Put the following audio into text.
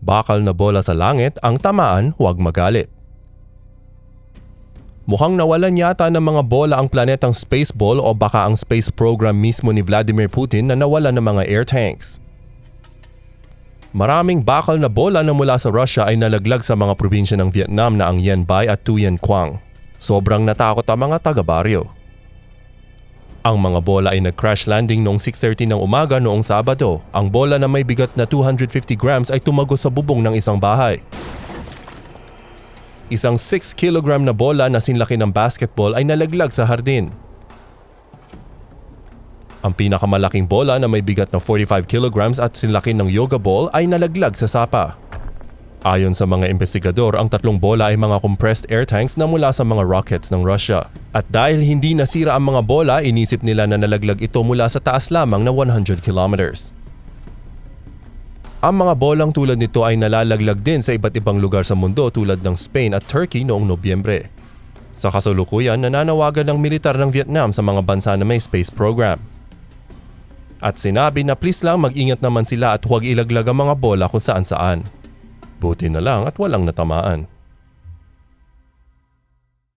Bakal na bola sa langit ang tamaan huwag magalit. Mukhang nawalan yata ng mga bola ang planetang Spaceball o baka ang space program mismo ni Vladimir Putin na nawala ng mga air tanks. Maraming bakal na bola na mula sa Russia ay nalaglag sa mga probinsya ng Vietnam na ang Yen Bai at Tu Yen Quang. Sobrang natakot ang mga taga-baryo. Ang mga bola ay nag-crash landing noong 6.30 ng umaga noong Sabado. Ang bola na may bigat na 250 grams ay tumago sa bubong ng isang bahay. Isang 6 kilogram na bola na sinlaki ng basketball ay nalaglag sa hardin. Ang pinakamalaking bola na may bigat na 45 kilograms at sinlaki ng yoga ball ay nalaglag sa sapa. Ayon sa mga investigador, ang tatlong bola ay mga compressed air tanks na mula sa mga rockets ng Russia. At dahil hindi nasira ang mga bola, inisip nila na nalaglag ito mula sa taas lamang na 100 kilometers. Ang mga bolang tulad nito ay nalalaglag din sa iba't ibang lugar sa mundo tulad ng Spain at Turkey noong Nobyembre. Sa kasulukuyan, nananawagan ng militar ng Vietnam sa mga bansa na may space program. At sinabi na please lang mag-ingat naman sila at huwag ilaglag ang mga bola kung saan saan. Buti na lang at walang natamaan.